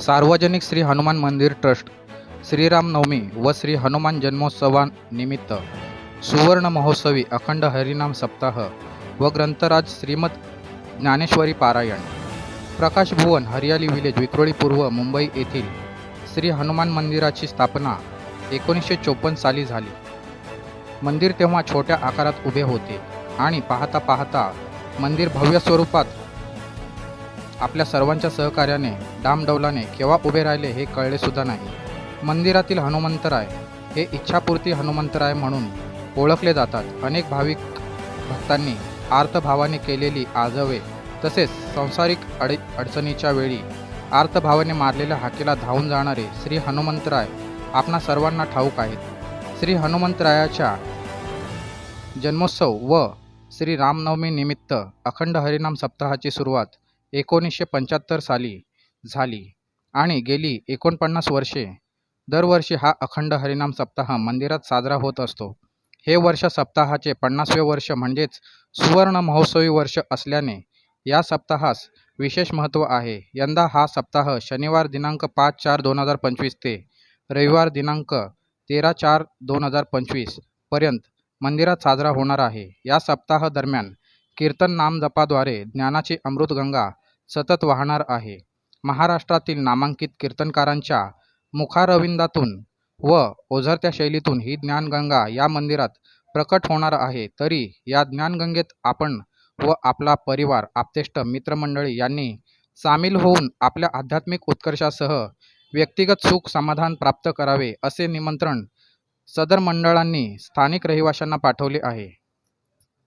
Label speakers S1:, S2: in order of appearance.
S1: सार्वजनिक श्री हनुमान मंदिर ट्रस्ट श्रीराम नवमी व श्री हनुमान जन्मोत्सवानिमित्त सुवर्ण महोत्सवी अखंड हरिनाम सप्ताह व ग्रंथराज श्रीमद ज्ञानेश्वरी पारायण. प्रकाश भुवन हरियाली विलेज विक्रोळी पूर्व मुंबई येथील श्री हनुमान मंदिराची स्थापना एकोणीसशे चोपन्न साली झाली. मंदिर तेव्हा छोट्या आकारात उभे होते आणि पाहता पाहता मंदिर भव्य स्वरूपात आपल्या सर्वांच्या सहकार्याने डामडौलाने केव्हा उभे राहिले हे कळले सुद्धा नाही. मंदिरातील हनुमंतराय हे इच्छापूर्ती हनुमंतराय म्हणून ओळखले जातात. अनेक भाविक भक्तांनी आर्तभावाने केलेली आजवे तसेच संसारिक अडी अडचणीच्या वेळी आर्तभावाने मारलेल्या हाकेला धावून जाणारे श्री हनुमंतराय आपणा सर्वांना ठाऊक आहेत. श्री हनुमंतरायाच्या जन्मोत्सव व श्री रामनवमी निमित्त अखंड हरिनाम सप्ताहाची सुरुवात एकोणीसशे पंच्याहत्तर साली झाली आणि गेली एकोणपन्नास वर्षे. दरवर्षी हा अखंड हरिनाम सप्ताह मंदिरात साजरा होत असतो. हे वर्ष सप्ताहाचे पन्नासवे वर्ष म्हणजेच सुवर्ण महोत्सवी वर्ष असल्याने या सप्ताहास विशेष महत्त्व आहे. यंदा हा सप्ताह शनिवार दिनांक पाच चार दोन हजार पंचवीस ते रविवार दिनांक तेरा चार दोन हजार पंचवीसपर्यंत मंदिरात साजरा होणार आहे. या सप्ताह दरम्यान कीर्तन नामजपाद्वारे ज्ञानाची अमृतगंगा सतत वाहणार आहे. महाराष्ट्रातील नामांकित कीर्तनकारांच्या मुखारविंदातून व ओझरत्या शैलीतून ही ज्ञानगंगा या मंदिरात प्रकट होणार आहे. तरी या ज्ञानगंगेत आपण व आपला परिवार आप्तेष्ट मित्रमंडळी यांनी सामील होऊन आपल्या आध्यात्मिक उत्कर्षासह व्यक्तिगत सुख समाधान प्राप्त करावे असे निमंत्रण सदर मंडळांनी स्थानिक रहिवाशांना पाठवले आहे.